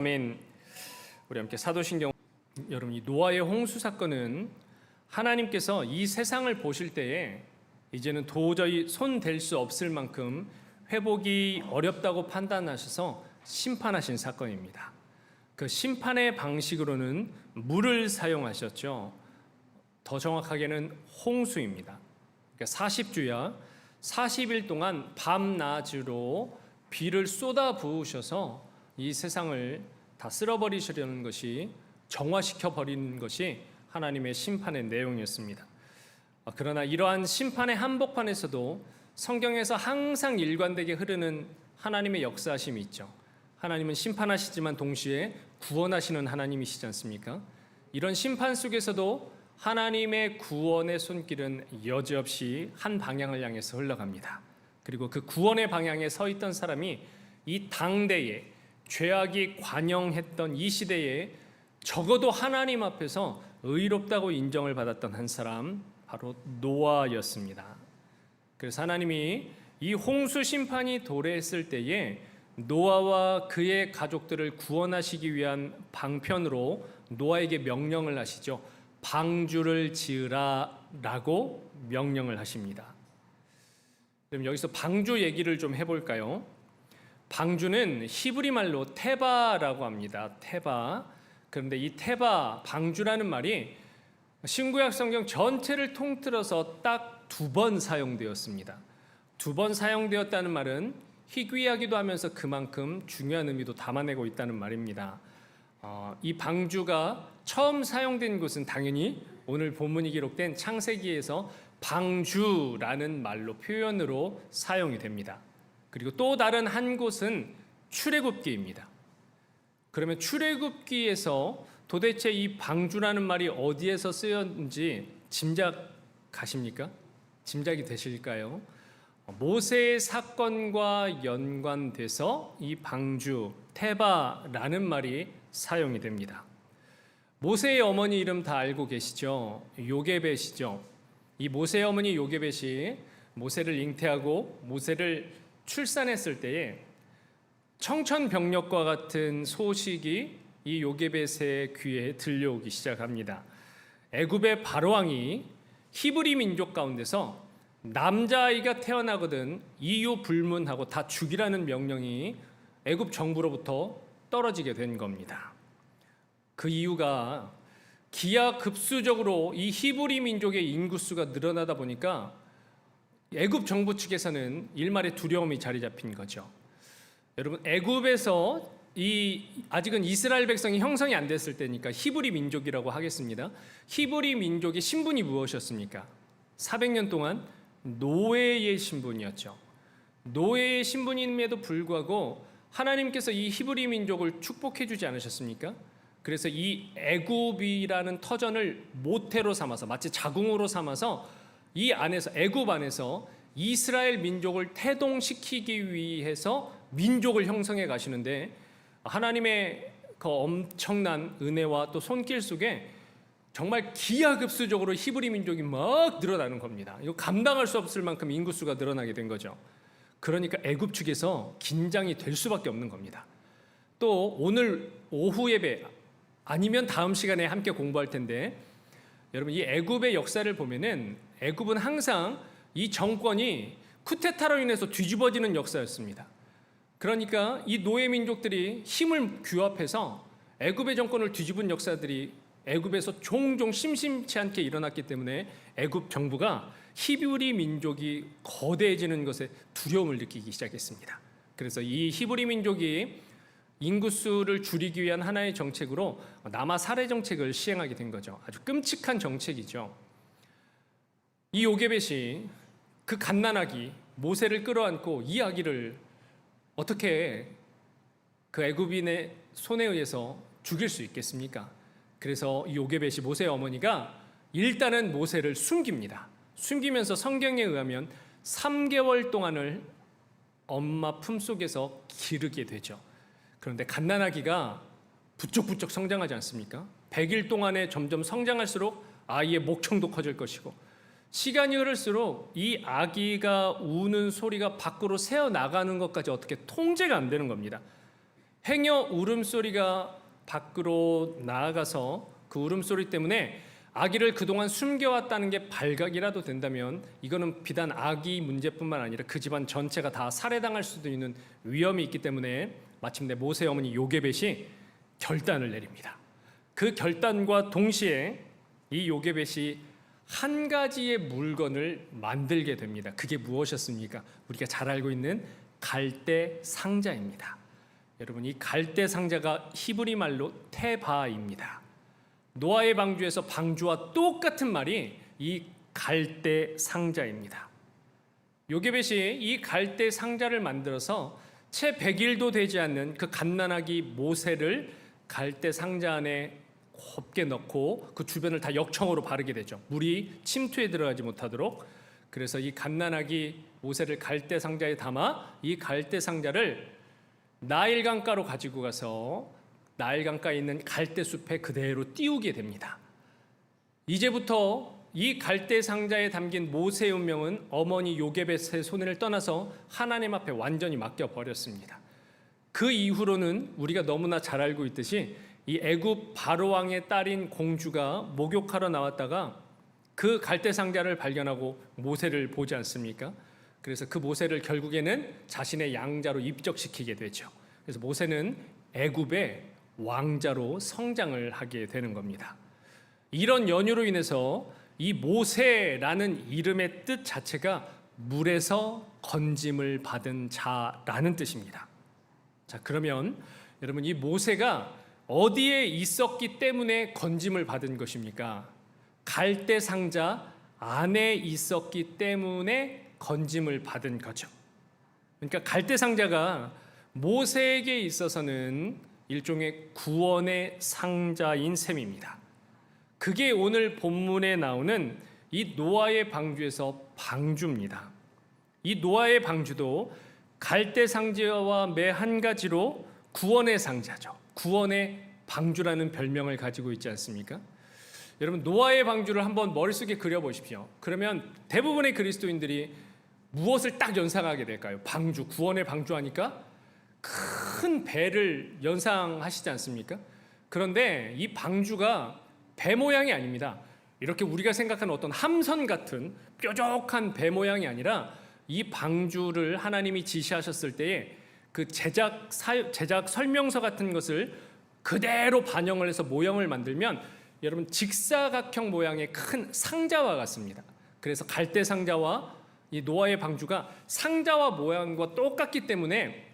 아멘. 우리 함께 사도신경 여러분 이 노아의 홍수 사건은 하나님께서 이 세상을 보실 때에 이제는 도저히 손 댈 수 없을 만큼 회복이 어렵다고 판단하셔서 심판하신 사건입니다. 그 심판의 방식으로는 물을 사용하셨죠. 더 정확하게는 홍수입니다. 그러니까 40주야 40일 동안 밤낮으로 비를 쏟아 부으셔서 이 세상을 다 쓸어버리시려는 것이 정화시켜 버리는 것이 하나님의 심판의 내용이었습니다. 아, 그러나 이러한 심판의 한복판에서도 성경에서 항상 일관되게 흐르는 하나님의 역사하심이 있죠. 하나님은 심판하시지만 동시에 구원하시는 하나님이시지 않습니까? 이런 심판 속에서도 하나님의 구원의 손길은 여지없이 한 방향을 향해서 흘러갑니다. 그리고 그 구원의 방향에 서 있던 사람이 이 당대에 죄악이 관영했던 이 시대에 적어도 하나님 앞에서 의롭다고 인정을 받았던 한 사람 바로 노아였습니다. 그래서 하나님이 이 홍수 심판이 도래했을 때에 노아와 그의 가족들을 구원하시기 위한 방편으로 노아에게 명령을 하시죠. 방주를 지으라라고 명령을 하십니다. 그럼 여기서 방주 얘기를 좀 해볼까요? 방주는 히브리 말로 테바라고 합니다. 테바. 그런데 이 테바 방주라는 말이 신구약 성경 전체를 통틀어서 딱 두 번 사용되었습니다. 두 번 사용되었다는 말은 희귀하기도 하면서 그만큼 중요한 의미도 담아내고 있다는 말입니다. 어, 이 방주가 처음 사용된 곳은 당연히 오늘 본문이 기록된 창세기에서 방주라는 말로 표현으로 사용이 됩니다. 그리고 또 다른 한 곳은 출애굽기입니다. 그러면 출애굽기에서 도대체 이 방주라는 말이 어디에서 쓰였는지 짐작가십니까? 짐작이 되실까요? 모세의 사건과 연관돼서 이 방주 테바라는 말이 사용이 됩니다. 모세의 어머니 이름 다 알고 계시죠? 요게벳이죠. 이 모세의 어머니 요게벳이 모세를 잉태하고 모세를 출산했을 때에 청천벽력과 같은 소식이 이 요게벳의 귀에 들려오기 시작합니다. 애굽의 바로왕이 히브리 민족 가운데서 남자아이가 태어나거든 이유 불문하고 다 죽이라는 명령이 애굽 정부로부터 떨어지게 된 겁니다. 그 이유가 기하 급수적으로 이 히브리 민족의 인구수가 늘어나다 보니까 애굽 정부 측에서는 일말의 두려움이 자리 잡힌 거죠. 여러분 애굽에서 이 아직은 이스라엘 백성이 형성이 안 됐을 때니까 히브리 민족이라고 하겠습니다. 히브리 민족의 신분이 무엇이었습니까? 400년 동안 노예의 신분이었죠. 노예의 신분임에도 불구하고 하나님께서 이 히브리 민족을 축복해 주지 않으셨습니까? 그래서 이 애굽이라는 터전을 모태로 삼아서 마치 자궁으로 삼아서 이 안에서 애굽 안에서 이스라엘 민족을 태동시키기 위해서 민족을 형성해 가시는데 하나님의 그 엄청난 은혜와 또 손길 속에 정말 기하급수적으로 히브리 민족이 막 늘어나는 겁니다. 이거 감당할 수 없을 만큼 인구수가 늘어나게 된 거죠. 그러니까 애굽 측에서 긴장이 될 수밖에 없는 겁니다. 또 오늘 오후 예배 아니면 다음 시간에 함께 공부할 텐데 여러분 이 애굽의 역사를 보면은 애굽은 항상 이 정권이 쿠데타로 인해서 뒤집어지는 역사였습니다. 그러니까 이 노예 민족들이 힘을 규합해서 애굽의 정권을 뒤집은 역사들이 애굽에서 종종 심심치 않게 일어났기 때문에 애굽 정부가 히브리 민족이 거대해지는 것에 두려움을 느끼기 시작했습니다. 그래서 이 히브리 민족이 인구수를 줄이기 위한 하나의 정책으로 남아 살해 정책을 시행하게 된 거죠. 아주 끔찍한 정책이죠. 이 요게벳이 그 갓난아기 모세를 끌어안고 이 아기를 어떻게 그 애굽인의 손에 의해서 죽일 수 있겠습니까? 그래서 이 요게벳이 모세의 어머니가 일단은 모세를 숨깁니다. 숨기면서 성경에 의하면 3개월 동안을 엄마 품속에서 기르게 되죠. 그런데 갓난아기가 부쩍부쩍 성장하지 않습니까? 100일 동안에 점점 성장할수록 아이의 목청도 커질 것이고 시간이 흐를수록 이 아기가 우는 소리가 밖으로 새어 나가는 것까지 어떻게 통제가 안 되는 겁니다. 행여 울음소리가 밖으로 나아가서 그 울음소리 때문에 아기를 그동안 숨겨왔다는 게 발각이라도 된다면 이거는 비단 아기 문제뿐만 아니라 그 집안 전체가 다 살해당할 수도 있는 위험이 있기 때문에 마침내 모세 어머니 요게벳이 결단을 내립니다. 그 결단과 동시에 이 요게벳이 한 가지의 물건을 만들게 됩니다. 그게 무엇이었습니까? 우리가 잘 알고 있는 갈대 상자입니다. 여러분 이 갈대 상자가 히브리 말로 테바입니다. 노아의 방주에서 방주와 똑같은 말이 이 갈대 상자입니다. 요게벳이 이 갈대 상자를 만들어서 채 100일도 되지 않는 그 갓난아기 모세를 갈대 상자 안에 곱게 넣고 그 주변을 다 역청으로 바르게 되죠. 물이 침투에 들어가지 못하도록. 그래서 이 갓난아기 모세를 갈대 상자에 담아 이 갈대 상자를 나일 강가로 가지고 가서 나일 강가에 있는 갈대 숲에 그대로 띄우게 됩니다. 이제부터 이 갈대 상자에 담긴 모세의 운명은 어머니 요게벳의 손을 떠나서 하나님 앞에 완전히 맡겨 버렸습니다. 그 이후로는 우리가 너무나 잘 알고 있듯이 이 애굽 바로 왕의 딸인 공주가 목욕하러 나왔다가 그 갈대 상자를 발견하고 모세를 보지 않습니까? 그래서 그 모세를 결국에는 자신의 양자로 입적시키게 되죠. 그래서 모세는 애굽의 왕자로 성장을 하게 되는 겁니다. 이런 연유로 인해서 이 모세라는 이름의 뜻 자체가 물에서 건짐을 받은 자라는 뜻입니다. 자, 그러면 여러분 이 모세가 어디에 있었기 때문에 건짐을 받은 것입니까? 갈대 상자 안에 있었기 때문에 건짐을 받은 거죠. 그러니까 갈대 상자가 모세에게 있어서는 일종의 구원의 상자인 셈입니다. 그게 오늘 본문에 나오는 이 노아의 방주에서 방주입니다. 이 노아의 방주도 갈대 상자와 매 한 가지로 구원의 상자죠. 구원의 방주라는 별명을 가지고 있지 않습니까? 여러분 노아의 방주를 한번 머릿속에 그려 보십시오. 그러면 대부분의 그리스도인들이 무엇을 딱 연상하게 될까요? 방주, 구원의 방주 하니까 큰 배를 연상하시지 않습니까? 그런데 이 방주가 배 모양이 아닙니다. 이렇게 우리가 생각하는 어떤 함선 같은 뾰족한 배 모양이 아니라 이 방주를 하나님이 지시하셨을 때에 그 제작 사, 제작 설명서 같은 것을 그대로 반영을 해서 모형을 만들면 여러분 직사각형 모양의 큰 상자와 같습니다. 그래서 갈대 상자와 이 노아의 방주가 상자와 모양과 똑같기 때문에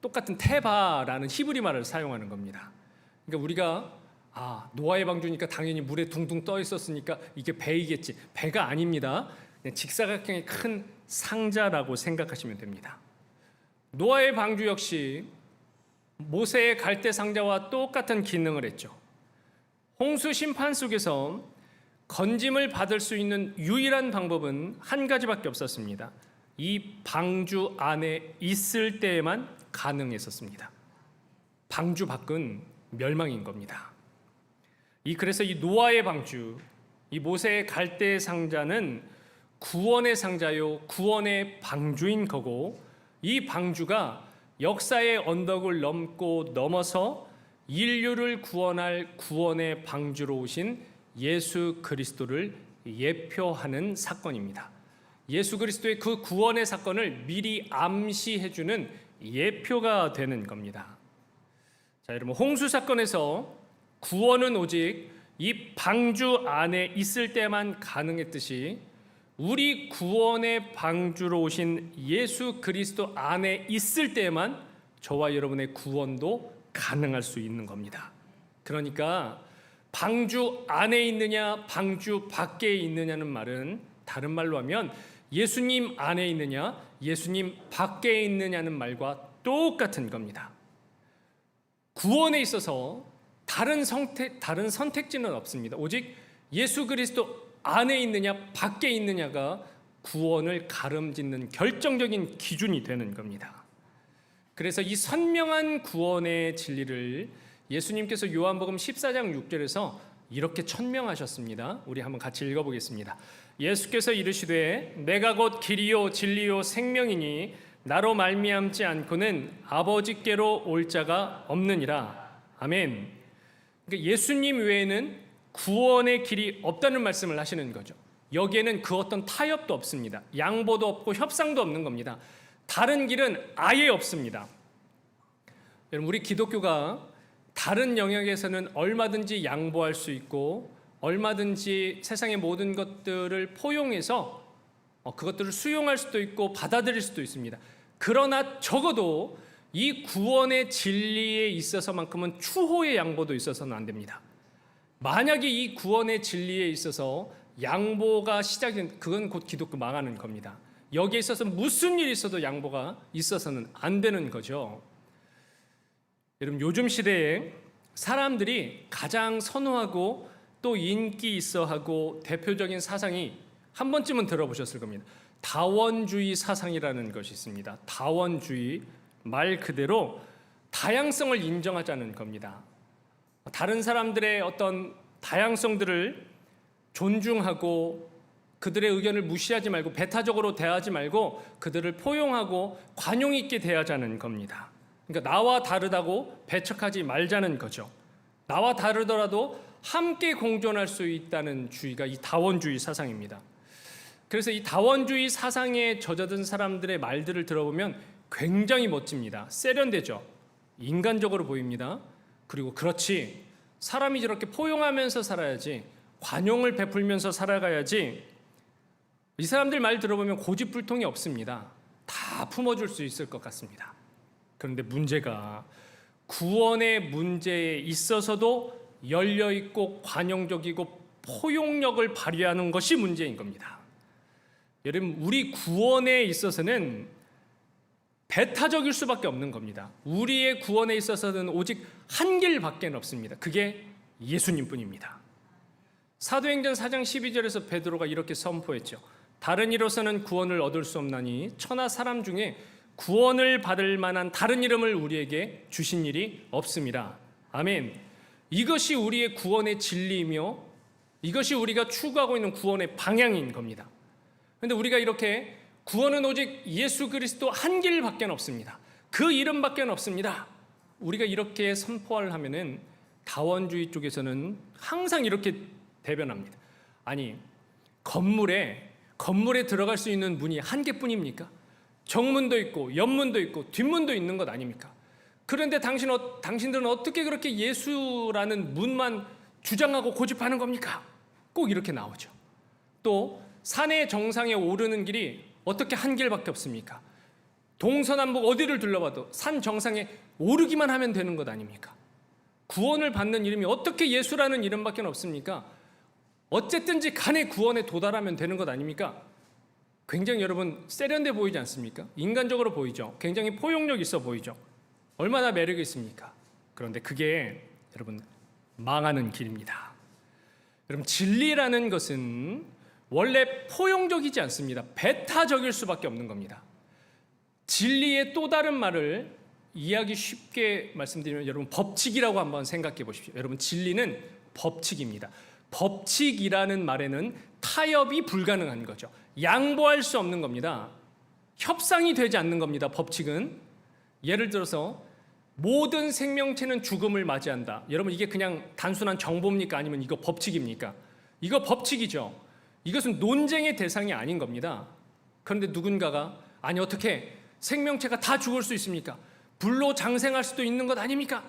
똑같은 테바라는 히브리 말을 사용하는 겁니다. 그러니까 우리가 아 노아의 방주니까 당연히 물에 둥둥 떠 있었으니까 이게 배이겠지. 배가 아닙니다. 그냥 직사각형의 큰 상자라고 생각하시면 됩니다. 노아의 방주 역시 모세의 갈대 상자와 똑같은 기능을 했죠. 홍수 심판 속에서 건짐을 받을 수 있는 유일한 방법은 한 가지밖에 없었습니다. 이 방주 안에 있을 때에만 가능했었습니다. 방주 밖은 멸망인 겁니다. 이 그래서 이 노아의 방주, 이 모세의 갈대 상자는 구원의 상자요, 구원의 방주인 거고 이 방주가 역사의 언덕을 넘고 넘어서 인류를 구원할 구원의 방주로 오신 예수 그리스도를 예표하는 사건입니다. 예수 그리스도의 그 구원의 사건을 미리 암시해 주는 예표가 되는 겁니다. 자, 여러분 홍수 사건에서 구원은 오직 이 방주 안에 있을 때만 가능했듯이 우리 구원의 방주로 오신 예수 그리스도 안에 있을 때만 저와 여러분의 구원도 가능할 수 있는 겁니다. 그러니까 방주 안에 있느냐 방주 밖에 있느냐는 말은 다른 말로 하면 예수님 안에 있느냐 예수님 밖에 있느냐는 말과 똑같은 겁니다. 구원에 있어서 다른 선택 다른 선택지는 없습니다. 오직 예수 그리스도 안에 있느냐 밖에 있느냐가 구원을 가름짓는 결정적인 기준이 되는 겁니다. 그래서 이 선명한 구원의 진리를 예수님께서 요한복음 14장 6절에서 이렇게 천명하셨습니다. 우리 한번 같이 읽어보겠습니다. 예수께서 이르시되 내가 곧 길이요 진리요 생명이니 나로 말미암지 않고는 아버지께로 올 자가 없느니라. 아멘. 그러니까 예수님 외에는 구원의 길이 없다는 말씀을 하시는 거죠. 여기에는 그 어떤 타협도 없습니다. 양보도 없고 협상도 없는 겁니다. 다른 길은 아예 없습니다. 여러분 우리 기독교가 다른 영역에서는 얼마든지 양보할 수 있고 얼마든지 세상의 모든 것들을 포용해서 어, 그것들을 수용할 수도 있고 받아들일 수도 있습니다. 그러나 적어도 이 구원의 진리에 있어서만큼은 추호의 양보도 있어서는 안 됩니다. 만약에 이 구원의 진리에 있어서 양보가 시작된 그건 곧 기독교 망하는 겁니다. 여기에 있어서 무슨 일이 있어도 양보가 있어서는 안 되는 거죠. 여러분 요즘 시대에 사람들이 가장 선호하고 또 인기 있어하고 대표적인 사상이 한 번쯤은 들어보셨을 겁니다. 다원주의 사상이라는 것이 있습니다. 다원주의 말 그대로 다양성을 인정하자는 겁니다. 다른 사람들의 어떤 다양성들을 존중하고 그들의 의견을 무시하지 말고 배타적으로 대하지 말고 그들을 포용하고 관용 있게 대하자는 겁니다. 그러니까 나와 다르다고 배척하지 말자는 거죠. 나와 다르더라도 함께 공존할 수 있다는 주의가 이 다원주의 사상입니다. 그래서 이 다원주의 사상에 젖어든 사람들의 말들을 들어보면 굉장히 멋집니다. 세련되죠. 인간적으로 보입니다. 그리고 그렇지. 사람이 저렇게 포용하면서 살아야지. 관용을 베풀면서 살아가야지. 이 사람들 말 들어보면 고집불통이 없습니다. 다 품어줄 수 있을 것 같습니다. 그런데 문제가 구원의 문제에 있어서도 열려 있고 관용적이고 포용력을 발휘하는 것이 문제인 겁니다. 여러분, 우리 구원에 있어서는 배타적일 수밖에 없는 겁니다. 우리의 구원에 있어서는 오직 한 길밖에 없습니다. 그게 예수님뿐입니다. 사도행전 4장 12절에서 베드로가 이렇게 선포했죠. 다른 이로서는 구원을 얻을 수 없나니 천하 사람 중에 구원을 받을 만한 다른 이름을 우리에게 주신 일이 없습니다. 아멘. 이것이 우리의 구원의 진리이며 이것이 우리가 추구하고 있는 구원의 방향인 겁니다. 근데 우리가 이렇게 구원은 오직 예수 그리스도 한 길밖에 없습니다. 그 이름밖에 없습니다. 우리가 이렇게 선포를 하면은 다원주의 쪽에서는 항상 이렇게 대변합니다. 아니 건물에 건물에 들어갈 수 있는 문이 한 개뿐입니까? 정문도 있고 옆문도 있고 뒷문도 있는 것 아닙니까? 그런데 당신 어, 당신들은 어떻게 그렇게 예수라는 문만 주장하고 고집하는 겁니까? 꼭 이렇게 나오죠. 또 산의 정상에 오르는 길이 어떻게 한 길밖에 없습니까? 동서남북 어디를 둘러봐도 산 정상에 오르기만 하면 되는 것 아닙니까? 구원을 받는 이름이 어떻게 예수라는 이름밖에 없습니까? 어쨌든지 간에 구원에 도달하면 되는 것 아닙니까? 굉장히 여러분 세련돼 보이지 않습니까? 인간적으로 보이죠. 굉장히 포용력 있어 보이죠. 얼마나 매력이 있습니까? 그런데 그게 여러분 망하는 길입니다. 여러분 진리라는 것은 원래 포용적이지 않습니다. 배타적일 수밖에 없는 겁니다. 진리의 또 다른 말을 이해하기 쉽게 말씀드리면 여러분 법칙이라고 한번 생각해 보십시오. 여러분 진리는 법칙입니다. 법칙이라는 말에는 타협이 불가능한 거죠. 양보할 수 없는 겁니다. 협상이 되지 않는 겁니다. 법칙은 예를 들어서 모든 생명체는 죽음을 맞이한다. 여러분 이게 그냥 단순한 정보입니까? 아니면 이거 법칙입니까? 이거 법칙이죠. 이것은 논쟁의 대상이 아닌 겁니다. 그런데 누군가가 아니 어떻게 생명체가 다 죽을 수 있습니까? 불로 장생할 수도 있는 것 아닙니까?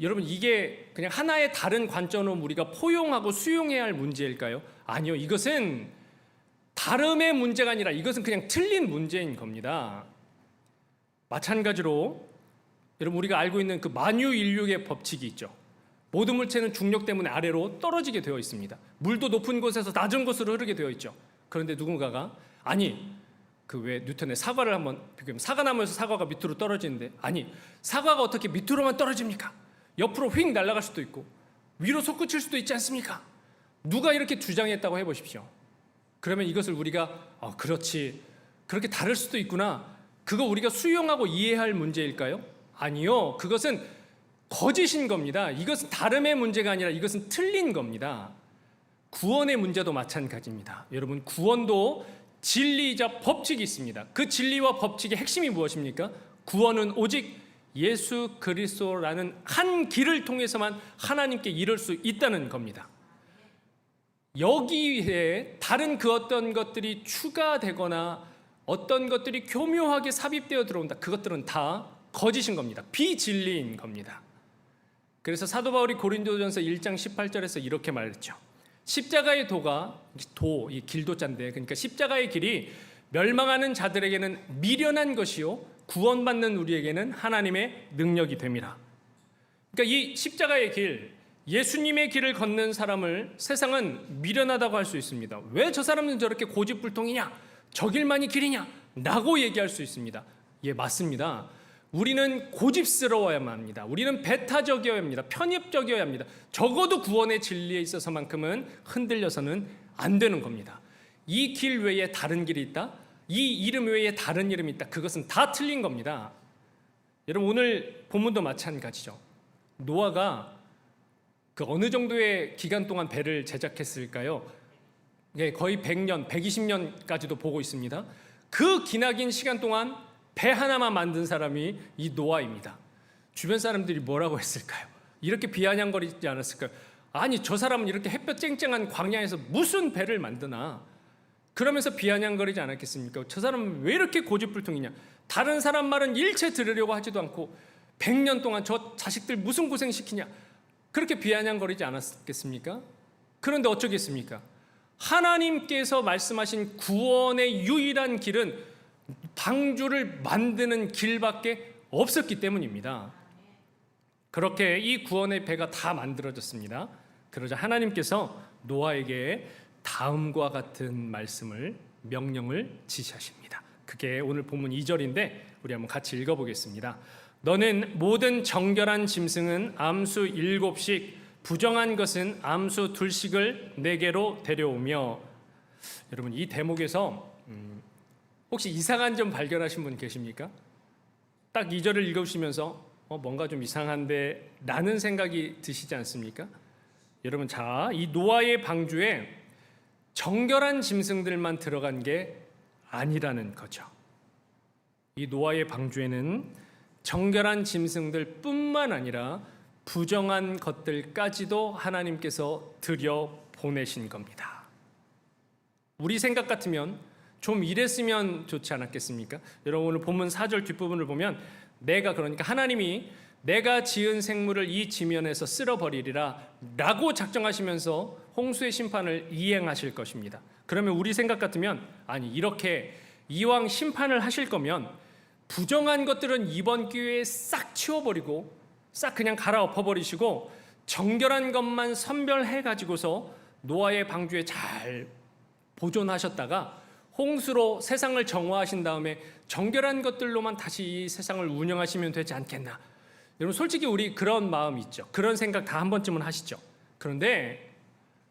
여러분 이게 그냥 하나의 다른 관점으로 우리가 포용하고 수용해야 할 문제일까요? 아니요. 이것은 다름의 문제가 아니라 이것은 그냥 틀린 문제인 겁니다. 마찬가지로 여러분 우리가 알고 있는 그 만유인력의 법칙이 있죠. 모든 물체는 중력 때문에 아래로 떨어지게 되어 있습니다. 물도 높은 곳에서 낮은 곳으로 흐르게 되어 있죠. 그런데 누군가가 아니 그 왜 뉴턴의 사과를 한번 비교하면 사과나무에서 사과가 밑으로 떨어지는데 아니 사과가 어떻게 밑으로만 떨어집니까? 옆으로 휙 날아갈 수도 있고 위로 솟구칠 수도 있지 않습니까? 누가 이렇게 주장했다고 해보십시오. 그러면 이것을 우리가 아, 그렇지 그렇게 다를 수도 있구나. 그거 우리가 수용하고 이해할 문제일까요? 아니요. 그것은 거짓인 겁니다. 이것은 다름의 문제가 아니라 이것은 틀린 겁니다. 구원의 문제도 마찬가지입니다. 여러분 구원도 진리이자 법칙이 있습니다. 그 진리와 법칙의 핵심이 무엇입니까? 구원은 오직 예수 그리스도라는 한 길을 통해서만 하나님께 이룰 수 있다는 겁니다. 여기에 다른 그 어떤 것들이 추가되거나 어떤 것들이 교묘하게 삽입되어 들어온다. 그것들은 다 거짓인 겁니다. 비진리인 겁니다. 그래서 사도 바울이 고린도전서 1장 18절에서 이렇게 말했죠. 십자가의 도가 도, 이 길도자인데 그러니까 십자가의 길이 멸망하는 자들에게는 미련한 것이요 구원받는 우리에게는 하나님의 능력이 됨이라. 그러니까 이 십자가의 길, 예수님의 길을 걷는 사람을 세상은 미련하다고 할 수 있습니다. 왜 저 사람은 저렇게 고집불통이냐? 저 길만이 길이냐? 라고 얘기할 수 있습니다. 예, 맞습니다. 우리는 고집스러워야만 합니다. 우리는 배타적이어야 합니다. 편협적이어야 합니다. 적어도 구원의 진리에 있어서만큼은 흔들려서는 안 되는 겁니다. 이 길 외에 다른 길이 있다? 이 이름 외에 다른 이름이 있다? 그것은 다 틀린 겁니다. 여러분 오늘 본문도 마찬가지죠. 노아가 그 어느 정도의 기간 동안 배를 제작했을까요? 예, 거의 100년, 120년까지도 보고 있습니다. 그 기나긴 시간 동안 배 하나만 만든 사람이 이 노아입니다. 주변 사람들이 뭐라고 했을까요? 이렇게 비아냥거리지 않았을까요? 아니 저 사람은 이렇게 햇볕 쨍쨍한 광야에서 무슨 배를 만드나? 그러면서 비아냥거리지 않았겠습니까? 저 사람은 왜 이렇게 고집불통이냐? 다른 사람 말은 일체 들으려고 하지도 않고 100년 동안 저 자식들 무슨 고생 시키냐? 그렇게 비아냥거리지 않았겠습니까? 그런데 어쩌겠습니까? 하나님께서 말씀하신 구원의 유일한 길은 방주를 만드는 길밖에 없었기 때문입니다. 그렇게 이 구원의 배가 다 만들어졌습니다. 그러자 하나님께서 노아에게 다음과 같은 말씀을 명령을 지시하십니다. 그게 오늘 본문 2절인데 우리 한번 같이 읽어 보겠습니다. 너는 모든 정결한 짐승은 암수 일곱씩 부정한 것은 암수 둘씩을 내게로 데려오며 여러분 이 대목에서 음, 혹시 이상한 점 발견하신 분 계십니까? 딱 2절을 읽으시면서 어, 뭔가 좀 이상한데 라는 생각이 드시지 않습니까? 여러분 자, 이 노아의 방주에 정결한 짐승들만 들어간 게 아니라는 거죠. 이 노아의 방주에는 정결한 짐승들 뿐만 아니라 부정한 것들까지도 하나님께서 들여 보내신 겁니다. 우리 생각 같으면 좀 이랬으면 좋지 않았겠습니까? 여러분 오늘 본문 4절 뒷부분을 보면 내가 그러니까 하나님이 내가 지은 생물을 이 지면에서 쓸어버리리라 라고 작정하시면서 홍수의 심판을 이행하실 것입니다. 그러면 우리 생각 같으면 아니 이렇게 이왕 심판을 하실 거면 부정한 것들은 이번 기회에 싹 치워버리고 싹 그냥 갈아엎어 버리시고 정결한 것만 선별해 가지고서 노아의 방주에 잘 보존하셨다가 홍수로 세상을 정화하신 다음에 정결한 것들로만 다시 이 세상을 운영하시면 되지 않겠나. 여러분 솔직히 우리 그런 마음 있죠. 그런 생각 다 한 번쯤은 하시죠. 그런데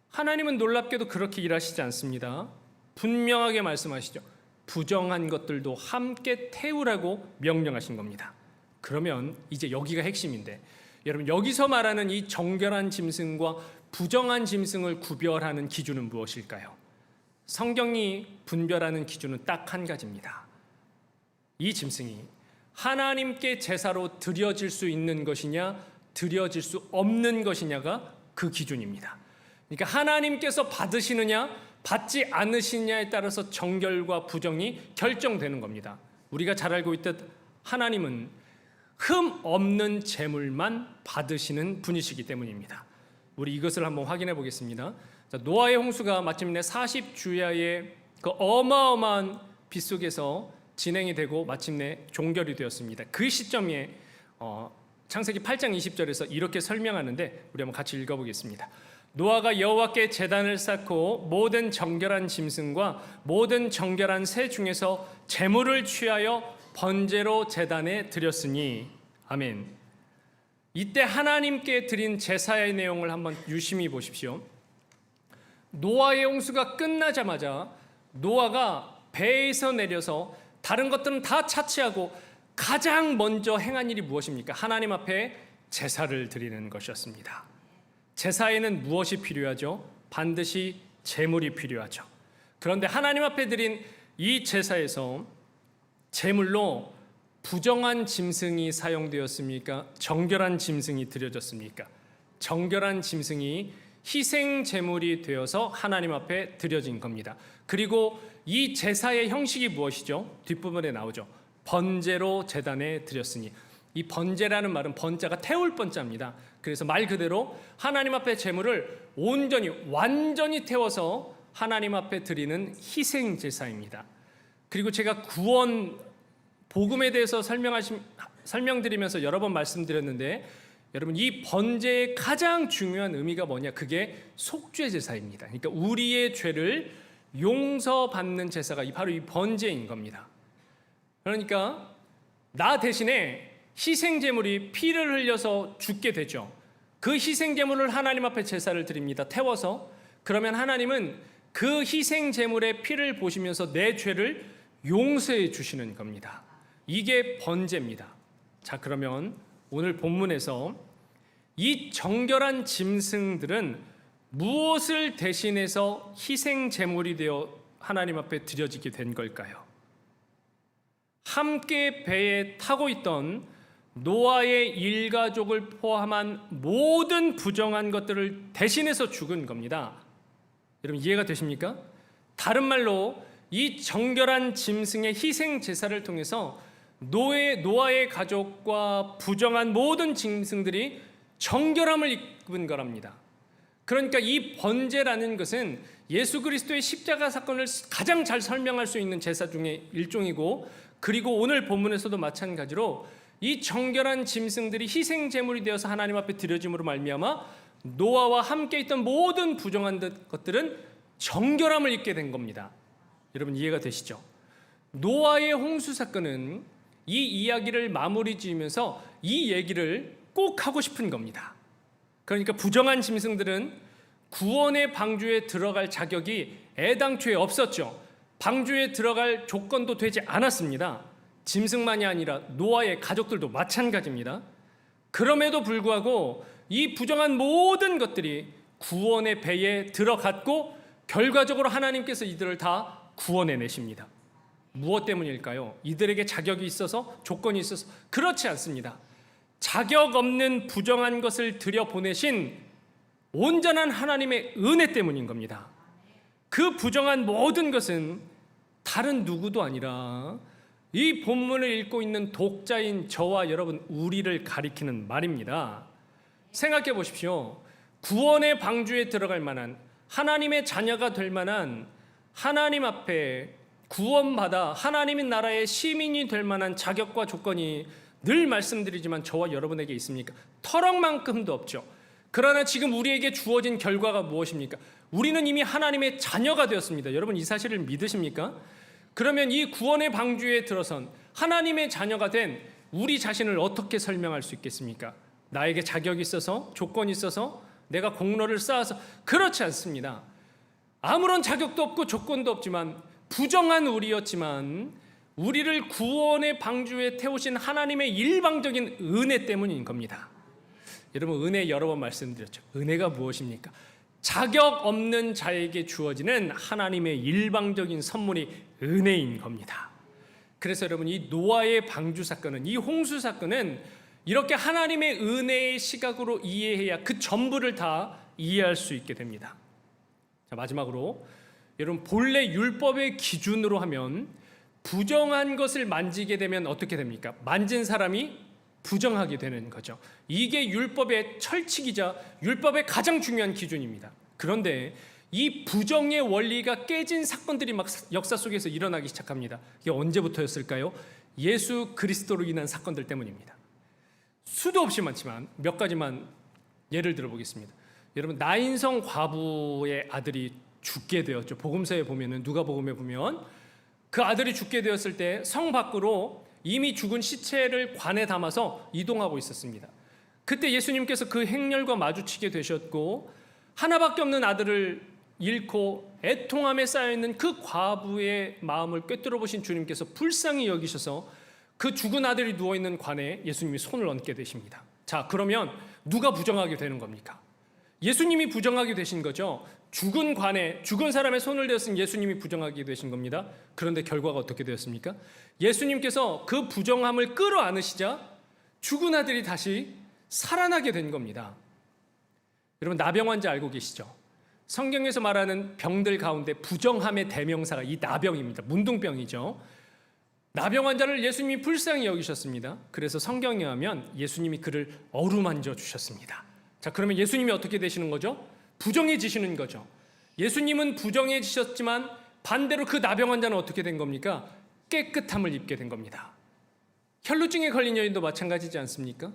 하나님은 놀랍게도 그렇게 일하시지 않습니다. 분명하게 말씀하시죠. 부정한 것들도 함께 태우라고 명령하신 겁니다. 그러면 이제 여기가 핵심인데 여러분 여기서 말하는 이 정결한 짐승과 부정한 짐승을 구별하는 기준은 무엇일까요? 성경이 분별하는 기준은 딱 한 가지입니다. 이 짐승이 하나님께 제사로 드려질 수 있는 것이냐, 드려질 수 없는 것이냐가 그 기준입니다. 그러니까 하나님께서 받으시느냐, 받지 않으시냐에 따라서 정결과 부정이 결정되는 겁니다. 우리가 잘 알고 있듯 하나님은 흠 없는 재물만 받으시는 분이시기 때문입니다. 우리 이것을 한번 확인해 보겠습니다. 자, 노아의 홍수가 마침내 40주야의 그 어마어마한 빗속에서 진행이 되고 마침내 종결이 되었습니다. 그 시점에 어, 창세기 8장 20절에서 이렇게 설명하는데 우리 한번 같이 읽어보겠습니다. 노아가 여호와께 제단을 쌓고 모든 정결한 짐승과 모든 정결한 새 중에서 제물을 취하여 번제로 제단에 드렸으니 아멘. 이때 하나님께 드린 제사의 내용을 한번 유심히 보십시오. 노아의 홍수가 끝나자마자 노아가 배에서 내려서 다른 것들은 다 차치하고 가장 먼저 행한 일이 무엇입니까? 하나님 앞에 제사를 드리는 것이었습니다. 제사에는 무엇이 필요하죠? 반드시 제물이 필요하죠. 그런데 하나님 앞에 드린 이 제사에서 제물로 부정한 짐승이 사용되었습니까? 정결한 짐승이 드려졌습니까? 정결한 짐승이 희생 제물이 되어서 하나님 앞에 드려진 겁니다. 그리고 이 제사의 형식이 무엇이죠? 뒷부분에 나오죠. 번제로 제단에 드렸으니 이 번제라는 말은 번자가 태울 번자입니다. 그래서 말 그대로 하나님 앞에 제물을 온전히 완전히 태워서 하나님 앞에 드리는 희생 제사입니다. 그리고 제가 구원 복음에 대해서 설명하시 설명드리면서 여러 번 말씀드렸는데 여러분 이 번제의 가장 중요한 의미가 뭐냐? 그게 속죄 제사입니다. 그러니까 우리의 죄를 용서받는 제사가 이- 바로 이 번제인 겁니다. 그러니까 나 대신에 희생 제물이 피를 흘려서 죽게 되죠. 그 희생 제물을 하나님 앞에 제사를 드립니다. 태워서 그러면 하나님은 그 희생 제물의 피를 보시면서 내 죄를 용서해 주시는 겁니다. 이게 번제입니다. 자, 그러면 오늘 본문에서 이 정결한 짐승들은 무엇을 대신해서 희생 제물이 되어 하나님 앞에 드려지게 된 걸까요? 함께 배에 타고 있던 노아의 일가족을 포함한 모든 부정한 것들을 대신해서 죽은 겁니다. 여러분 이해가 되십니까? 다른 말로 이 정결한 짐승의 희생 제사를 통해서 노예 노아의 가족과 부정한 모든 짐승들이 정결함을 입은 거랍니다. 그러니까 이 번제라는 것은 예수 그리스도의 십자가 사건을 가장 잘 설명할 수 있는 제사 중에 일종이고 그리고 오늘 본문에서도 마찬가지로 이 정결한 짐승들이 희생 제물이 되어서 하나님 앞에 드려짐으로 말미암아 노아와 함께 있던 모든 부정한 것들은 정결함을 입게 된 겁니다. 여러분 이해가 되시죠? 노아의 홍수 사건은 이 이야기를 마무리 지으면서 이 얘기를 꼭 하고 싶은 겁니다. 그러니까 부정한 짐승들은 구원의 방주에 들어갈 자격이 애당초에 없었죠. 방주에 들어갈 조건도 되지 않았습니다. 짐승만이 아니라 노아의 가족들도 마찬가지입니다. 그럼에도 불구하고 이 부정한 모든 것들이 구원의 배에 들어갔고 결과적으로 하나님께서 이들을 다 구원해 내십니다. 무엇 때문일까요? 이들에게 자격이 있어서 조건이 있어서 그렇지 않습니다. 자격 없는 부정한 것을 들여 보내신 온전한 하나님의 은혜 때문인 겁니다. 그 부정한 모든 것은 다른 누구도 아니라 이 본문을 읽고 있는 독자인 저와 여러분 우리를 가리키는 말입니다. 생각해 보십시오. 구원의 방주에 들어갈 만한 하나님의 자녀가 될 만한 하나님 앞에 구원받아 하나님의 나라의 시민이 될 만한 자격과 조건이 늘 말씀드리지만 저와 여러분에게 있습니까? 터럭만큼도 없죠. 그러나 지금 우리에게 주어진 결과가 무엇입니까? 우리는 이미 하나님의 자녀가 되었습니다. 여러분 이 사실을 믿으십니까? 그러면 이 구원의 방주에 들어선 하나님의 자녀가 된 우리 자신을 어떻게 설명할 수 있겠습니까? 나에게 자격이 있어서 조건이 있어서 내가 공로를 쌓아서 그렇지 않습니다. 아무런 자격도 없고 조건도 없지만 부정한 우리였지만 우리를 구원의 방주에 태우신 하나님의 일방적인 은혜 때문인 겁니다. 여러분 은혜 여러 번 말씀드렸죠. 은혜가 무엇입니까? 자격 없는 자에게 주어지는 하나님의 일방적인 선물이 은혜인 겁니다. 그래서 여러분 이 노아의 방주 사건은 이 홍수 사건은 이렇게 하나님의 은혜의 시각으로 이해해야 그 전부를 다 이해할 수 있게 됩니다. 자, 마지막으로 여러분 본래 율법의 기준으로 하면 부정한 것을 만지게 되면 어떻게 됩니까? 만진 사람이 부정하게 되는 거죠. 이게 율법의 철칙이자 율법의 가장 중요한 기준입니다. 그런데 이 부정의 원리가 깨진 사건들이 막 역사 속에서 일어나기 시작합니다. 이게 언제부터였을까요? 예수 그리스도로 인한 사건들 때문입니다. 수도 없이 많지만 몇 가지만 예를 들어 보겠습니다. 여러분 나인성 과부의 아들이 죽게 되었죠. 복음서에 보면은 누가 복음에 보면 그 아들이 죽게 되었을 때 성 밖으로 이미 죽은 시체를 관에 담아서 이동하고 있었습니다. 그때 예수님께서 그 행렬과 마주치게 되셨고 하나밖에 없는 아들을 잃고 애통함에 쌓여 있는 그 과부의 마음을 꿰뚫어 보신 주님께서 불쌍히 여기셔서 그 죽은 아들이 누워 있는 관에 예수님이 손을 얹게 되십니다. 자, 그러면 누가 부정하게 되는 겁니까? 예수님이 부정하게 되신 거죠. 죽은 관에 죽은 사람의 손을 대었으니 예수님이 부정하게 되신 겁니다. 그런데 결과가 어떻게 되었습니까? 예수님께서 그 부정함을 끌어안으시자 죽은 아들이 다시 살아나게 된 겁니다. 여러분 나병 환자 알고 계시죠? 성경에서 말하는 병들 가운데 부정함의 대명사가 이 나병입니다. 문둥병이죠. 나병 환자를 예수님이 불쌍히 여기셨습니다. 그래서 성경에 하면 예수님이 그를 어루만져 주셨습니다. 자, 그러면 예수님이 어떻게 되시는 거죠? 부정해지시는 거죠. 예수님은 부정해지셨지만 반대로 그 나병 환자는 어떻게 된 겁니까? 깨끗함을 입게 된 겁니다. 혈루증에 걸린 여인도 마찬가지지 않습니까?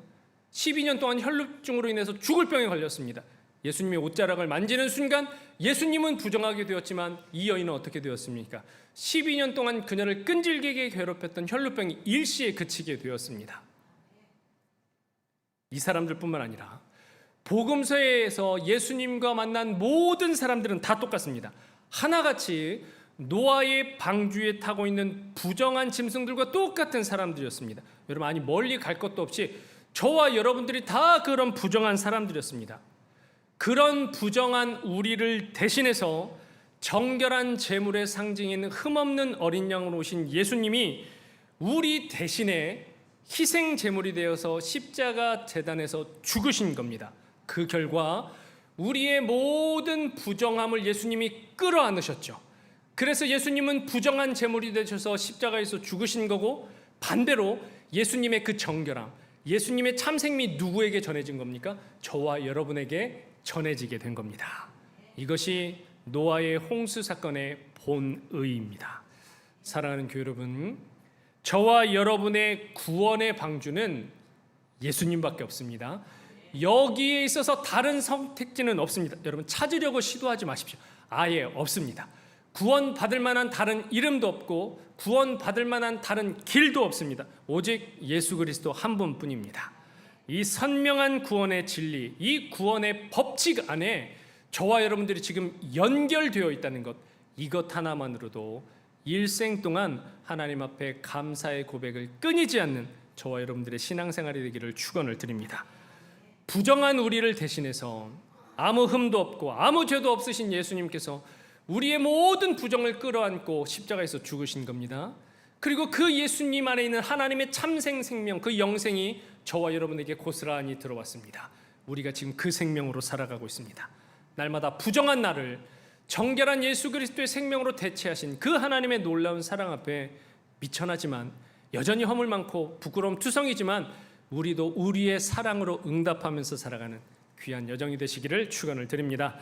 12년 동안 혈루증으로 인해서 죽을 병에 걸렸습니다. 예수님의 옷자락을 만지는 순간 예수님은 부정하게 되었지만 이 여인은 어떻게 되었습니까? 12년 동안 그녀를 끈질기게 괴롭혔던 혈루병이 일시에 그치게 되었습니다. 이 사람들뿐만 아니라 복음서에서 예수님과 만난 모든 사람들은 다 똑같습니다. 하나같이 노아의 방주에 타고 있는 부정한 짐승들과 똑같은 사람들이었습니다. 여러분 아니 멀리 갈 것도 없이 저와 여러분들이 다 그런 부정한 사람들이었습니다. 그런 부정한 우리를 대신해서 정결한 제물의 상징인 흠없는 어린 양으로 오신 예수님이 우리 대신에 희생 제물이 되어서 십자가 재단에서 죽으신 겁니다. 그 결과 우리의 모든 부정함을 예수님이 끌어안으셨죠. 그래서 예수님은 부정한 제물이 되셔서 십자가에서 죽으신 거고 반대로 예수님의 그 정결함, 예수님의 참생미 누구에게 전해진 겁니까? 저와 여러분에게 전해지게 된 겁니다. 이것이 노아의 홍수 사건의 본의입니다. 사랑하는 교회 여러분, 저와 여러분의 구원의 방주는 예수님밖에 없습니다. 여기에 있어서 다른 선택지는 없습니다. 여러분 찾으려고 시도하지 마십시오. 아예 없습니다. 구원 받을 만한 다른 이름도 없고 구원 받을 만한 다른 길도 없습니다. 오직 예수 그리스도 한 분뿐입니다. 이 선명한 구원의 진리, 이 구원의 법칙 안에 저와 여러분들이 지금 연결되어 있다는 것, 이것 하나만으로도 일생 동안 하나님 앞에 감사의 고백을 끊이지 않는 저와 여러분들의 신앙생활이 되기를 축원을 드립니다. 부정한 우리를 대신해서 아무 흠도 없고 아무 죄도 없으신 예수님께서 우리의 모든 부정을 끌어안고 십자가에서 죽으신 겁니다. 그리고 그 예수님 안에 있는 하나님의 참생 생명, 그 영생이 저와 여러분에게 고스란히 들어왔습니다. 우리가 지금 그 생명으로 살아가고 있습니다. 날마다 부정한 나를 정결한 예수 그리스도의 생명으로 대체하신 그 하나님의 놀라운 사랑 앞에 미천하지만 여전히 허물 많고 부끄러움 투성이지만 우리도 우리의 사랑으로 응답하면서 살아가는 귀한 여정이 되시기를 축원을 드립니다.